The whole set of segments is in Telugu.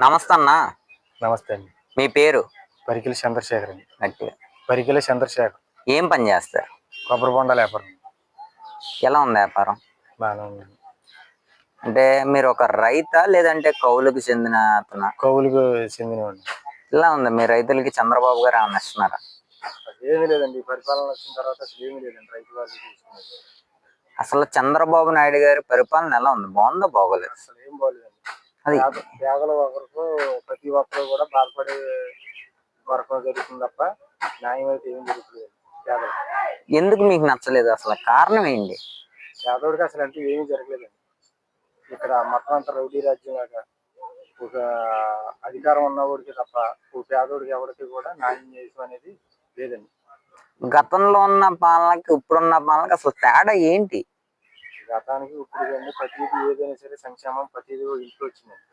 నమస్తే అన్న. నమస్తే అండి. మీ పేరు? పరికిల చంద్రశేఖర్ అండి. గట్టిగా పరికిల చంద్రశేఖర్. ఏం పని చేస్తారు? కొబ్బరి బొండాల వ్యాపారం. ఎలా ఉంది వ్యాపారం? బాగానే ఉందండి అంటే మీరు ఒక రైతా లేదంటే కౌలుకు చెందిన అతన? కౌలుకు చెందినవండి ఎలా ఉంది? మీ రైతులకి చంద్రబాబు గారు ఏమన్నా ఇస్తున్నారా? ఏమీ లేదండి. పరిపాలన వచ్చిన తర్వాత అసలు ఏమీ లేదండి. రైతు వాళ్ళు అసలు చంద్రబాబు నాయుడు గారి పరిపాలన ఎలా ఉంది? బాగుందా? బాగోలేదు. అసలు ఏం బాగోలేదండి అది. పేద- పేదల ఒకరికి ప్రతి ఒక్కరు కూడా బాధపడే వరకు జరుగుతుంది తప్ప న్యాయం అయితే ఏం జరుగుతుంది. పేదలు ఎందుకు మీకు నచ్చలేదు అసలు? కారణం ఏంటి? పేదోడికి అసలు అంటే ఏమీ జరగలేదండి. ఇక్కడ మొత్తం అంతా రౌడీ రాజ్యం లాగా. ఒక అధికారం ఉన్నవాడికి తప్ప ఒక పేదోడికి ఎవరికి కూడా న్యాయం చేయడం అనేది లేదండి. గతంలో ఉన్న పాలనకి ఇప్పుడున్న పాలనకి అసలు తేడా ఏంటి? గతానికి ఇప్పుడు కానీ ప్రతిదీ ఏదైనా సరే సంక్షేమం ప్రతిదీ ఇంట్లో వచ్చిందండి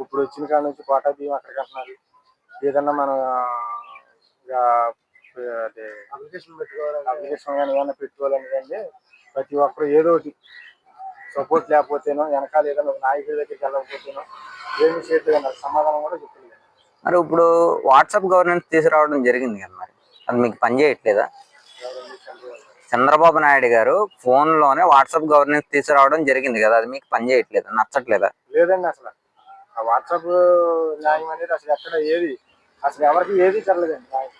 ఇప్పుడు వచ్చిన కాడ నుంచి కోటా బియ్యం అక్కడికి అంటున్నారు? ఏదన్నా మనం ఇక, అదే అప్లికేషన్ పెట్టుకోవాలి అప్లికేషన్ కానీ ఏమైనా పెట్టుకోవాలని కానీ ప్రతి ఒక్కరు ఏదో ఒకటి సపోర్ట్ లేకపోతేనో వెనకాల ఏదైనా ఒక నాయకుడి దగ్గరికి వెళ్ళకపోతేనో ఏమి చేయట్లేదు సమాధానం కూడా చెప్పలేదు. మరి ఇప్పుడు వాట్సాప్ గవర్నెన్స్ తీసుకురావడం జరిగింది కదా మరి? అది మీకు పని చేయట్లేదా? చంద్రబాబు నాయుడు గారు ఫోన్లోనే వాట్సాప్ గవర్నెన్స్ తీసుకురావడం జరిగింది కదా అది మీకు పని చేయట్లేదా? నచ్చట్లేదా? లేదండి అసలు. ఆ వాట్సాప్ న్యాయం అనేది అసలు ఎక్కడ ఏది? అసలు ఎవరికి ఏది న్యాయం?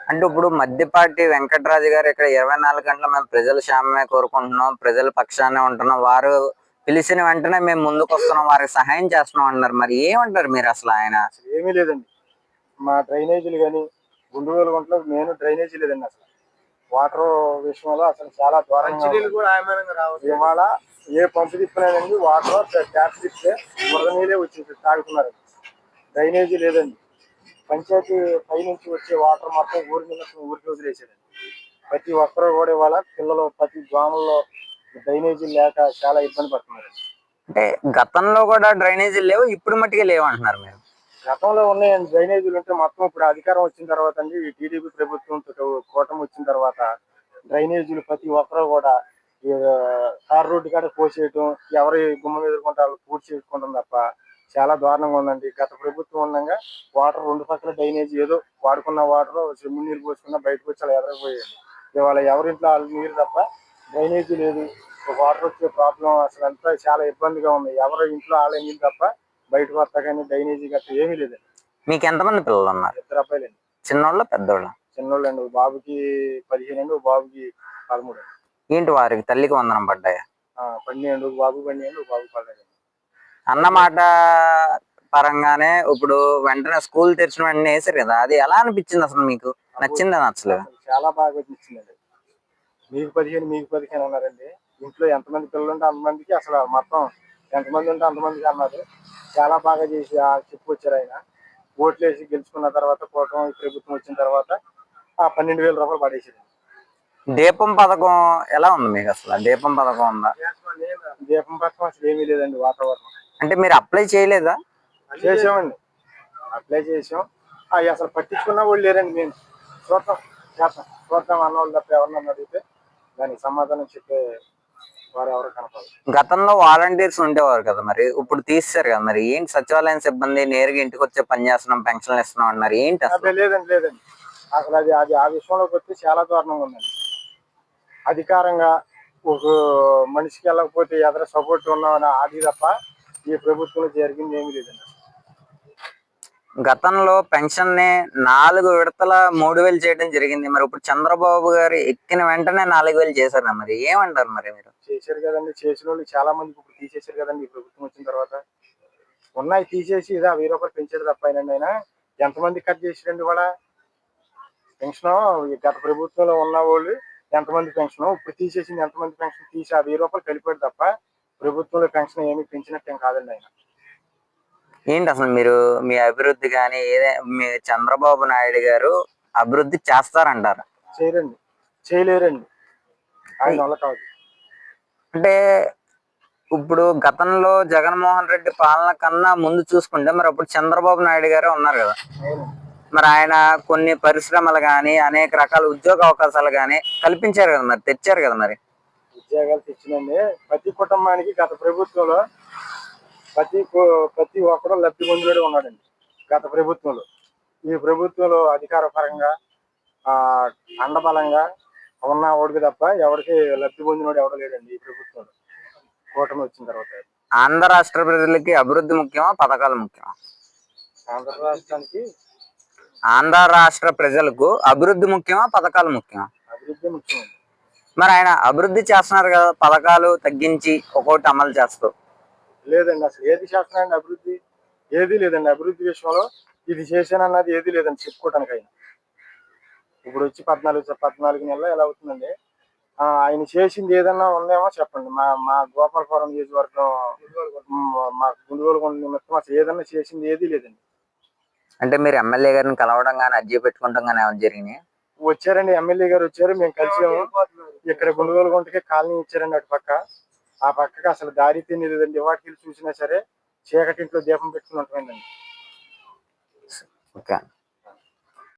అంటే ఇప్పుడు మద్దిపాటి వెంకటరాజు గారు ఇక్కడ ఇరవై నాలుగు గంటల మేము ప్రజల క్షేమమే కోరుకుంటున్నాం ప్రజల పక్షానే ఉంటున్నాం వారు పిలిచిన వెంటనే మేము ముందుకు వస్తున్నాం వారికి సహాయం చేస్తున్నాం అంటున్నారు. మరి ఏమంటారు మీరు అసలు ఆయన? ఏమీ లేదండి. మా డ్రైనేజీలు కానీ గుండుగోలు గుంటలో నేను డ్రైనేజీ లేదండి అసలు. వాటర్ విషయంలో అసలు చాలా దూరంగా ఇవాళ ఏ పంపు తిప్పినానండి వాటర్ ట్యాప్ తిప్పితే బురద నీళ్ళే వచ్చి తాగుతున్నారు. డ్రైనేజీ లేదండి. పంచాయతీ పై నుంచి వచ్చే వాటర్ మొత్తం ఊరి మీద ఊరికి వదిలేసారండి ప్రతి ఒక్కరు కూడా ఇవాళ పిల్లలు ప్రతి గ్రామంలో డ్రైనేజీ లేక చాలా ఇబ్బంది పడుతున్నారు. అంటే గతంలో కూడా డ్రైనేజీలు లేవు ఇప్పుడు మట్టిగా లేవు అంటున్నారు మీరు. గతంలో ఉన్న డ్రైనేజీలు ఉంటే మొత్తం ఇప్పుడు అధికారం వచ్చిన తర్వాత అండి ఈ టీడీపీ ప్రభుత్వం కూటమి వచ్చిన తర్వాత డ్రైనేజీలు ప్రతి ఒక్కరు కూడా కార్ రోడ్డు కాడ పోసేయటం ఎవరి గుమ్మం ఎదుర్కొంటే వాళ్ళు పూర్తి చేసుకుంటాం తప్ప చాలా దారుణంగా ఉందండి. గత ప్రభుత్వం ఉండగా వాటర్ రెండు పక్కల డ్రైనేజీ ఏదో వాడుకున్న వాటర్ చెమ్ము నీరు పోసుకున్న బయటకు వచ్చి అలా ఎదరపోయేది ఇవాళ ఎవరింట్లో వాళ్ళ నీరు తప్ప డ్రైనేజీ లేదు. వాటర్ వచ్చే ప్రాబ్లం అసలు అంతా చాలా ఇబ్బందిగా ఉంది. ఎవరి ఇంట్లో వాళ్ళ నీరు తప్ప వస్తా కానీ గట్రా ఏమీ లేదండి మీకు ఎంతమంది పిల్లలు ఉన్నారు? ఇద్దరు అబ్బాయిలండి చిన్నోళ్ళ పెద్దోళ్ళ? చిన్నోళ్ళు అండి. బాబుకి పదిహేను అండి ఒక బాబుకి పదమూడు అండి. ఏంటి వారికి? తల్లికి వందనం పడ్డాయా? ఆ, పన్నెండు ఒక బాబు పన్నెండు ఒక బాబు పన్నెండు. అన్నమాట పరంగానే ఇప్పుడు వెంటనే స్కూల్ తెరిచిన వెంటనే వేసారు కదా. అది ఎలా అనిపించింది అసలు మీకు? నచ్చిందా నచ్చలేదు? అసలు చాలా బాగా అనిపించిందండి. మీకు పదిహేను మీకు పదిహేను అన్నారండి. ఇంట్లో ఎంతమంది పిల్లలు ఉంటే అంతమందికి అసలు మొత్తం ఎంతమంది ఉంటే అంతమందికి అన్నారు. చాలా బాగా చేసి ఆ చెప్పు వచ్చారు ఆయన. ఓట్లు వేసి గెలుచుకున్న తర్వాత కూటమి ఈ ప్రభుత్వం వచ్చిన తర్వాత ఆ పన్నెండు వేల రూపాయలు పడేసారు దీపం పథకం ఎలా ఉంది మీకు అసలు? దీపం పథకం ఉందా? దీపం పథకం అసలు ఏమీ లేదండి వాతావరణం. అంటే మీరు అప్లై చేయలేదా? చేసామండి. అప్లై చేసాం. అవి అసలు పట్టించుకున్న వాళ్ళు లేరండి మేము. చూద్దాం చేస్తాం చూద్దాం అన్న వాళ్ళు తప్ప ఎవరినన్నా అడిగితే దానికి సమాధానం చెప్పే గతంలో వాలంటీర్స్ ఉండేవారు కదా మరి ఇప్పుడు తీసేశారు కదా మరి. ఏంటి సచివాలయం సిబ్బంది నేరుగా ఇంటికి వచ్చే పని చేస్తున్నాం పెన్షన్లు ఇస్తున్నాం అన్నారు ఏంటి అసలు? అదే లేదండి లేదండి. అసలు అది అది ఆ విషయంలోకి వస్తే చాలా దారుణంగా ఉందండి. అధికారంగా ఒక మనిషికి వెళ్ళకపోతే ఎదర సపోర్ట్ ఉన్నామని అది తప్ప ఈ ప్రభుత్వంలో జరిగింది ఏమీ లేదండి. గతంలో పెన్షన్ని నాలుగు విడతల మూడు వేలు చేయడం జరిగింది. మరి ఇప్పుడు చంద్రబాబు గారు ఎక్కిన వెంటనే నాలుగు వేలు చేశారు మరి. ఏమంటారు మరి మీరు? చేశారు కదండి. చేసిన వాళ్ళు చాలా మంది ఇప్పుడు తీసేశారు కదండి. ప్రభుత్వం వచ్చిన తర్వాత ఉన్నాయి తీసేసి ఇదా వెయ్యి రూపాయలు పెంచారు తప్ప అయినండి ఆయన ఎంతమంది కట్ చేసారండి కూడా పెన్షన్ గత ప్రభుత్వంలో ఉన్న వాళ్ళు ఎంతమంది పెన్షన్? ఇప్పుడు తీసేసింది ఎంతమంది పెన్షన్? తీసి ఆ వెయ్యి రూపాయలు కలిపాడు తప్ప ప్రభుత్వంలో పెన్షన్ ఏమీ పెంచినట్టేం కాదండి ఆయన. ఏంటి అసలు మీరు మీ అభివృద్ధి కానీ ఏదే మీ చంద్రబాబు నాయుడు గారు అభివృద్ధి చేస్తారంటారు? చేయరండి. చేయలేరండి. ఆయన వల్ల కాదు. అంటే ఇప్పుడు గతంలో జగన్మోహన్ రెడ్డి పాలన కన్నా ముందు చూసుకుంటే మరి అప్పుడు చంద్రబాబు నాయుడు గారే ఉన్నారు కదా. మరి ఆయన కొన్ని పరిశ్రమలు కానీ అనేక రకాల ఉద్యోగ అవకాశాలు కానీ కల్పించారు కదా మరి తెచ్చారు కదా మరి? ఉద్యోగాలు తెచ్చినండి ప్రతి కుటుంబానికి గత ప్రభుత్వంలో ప్రతి ప్రతి ఒక్కరు లబ్ధి పొందినోడే ఉన్నాడండి గత ప్రభుత్వంలో. ఈ ప్రభుత్వంలో అధికార పరంగా ఆ అండబలంగా ఉన్న ఓడికి తప్ప ఎవరికి లబ్ధి పొందినోడు ఎవడో లేడండి ఈ ప్రభుత్వంలో. కూటమి వచ్చిన తర్వాత. ఆంధ్ర రాష్ట్ర ప్రజలకి అభివృద్ధి ముఖ్యమా పథకాలు ముఖ్యమా? ఆంధ్ర రాష్ట్రానికి ఆంధ్ర రాష్ట్ర ప్రజలకు అభివృద్ధి ముఖ్యమా పథకాలు ముఖ్యమా? అభివృద్ధి ముఖ్యమండి. మరి ఆయన అభివృద్ధి చేస్తున్నారు కదా పథకాలు తగ్గించి ఒక్కొక్కటి అమలు చేస్తూ. లేదండి. అసలు ఏది చేస్తున్నాయండి అభివృద్ధి? ఏది లేదండి. అభివృద్ధి విషయంలో ఇది చేశానన్నది ఏది లేదండి చెప్పుకోవటానికి ఆయన. ఇప్పుడు వచ్చి పద్నాలుగు పద్నాలుగు నెలలు ఎలా అవుతుందండి? ఆయన చేసింది ఏదన్నా ఉందేమో చెప్పండి. మా మా గోపాలపురం నియోజకవర్గం మ్, మా గుండుగోలుగొండ నిమిత్తం అసలు ఏదన్నా చేసింది ఏది లేదండి. అంటే మీరు ఎమ్మెల్యే గారిని కలవడం కానీ అర్జీ పెట్టుకుంటాం కానీ ఏమైనా జరిగినాయి? వచ్చారండి. ఎమ్మెల్యే గారు వచ్చారు. మేము కలిసాము. ఇక్కడ గుండుగోలుగుంటకి కాలనీ ఇచ్చారండి అటు పక్క. ఆ పక్కకి అసలు దారి తిని వాటికి చూసినా సరే చీకటింట్లో దీపం పెట్టుకుని ఉంటుందండి. ఓకే.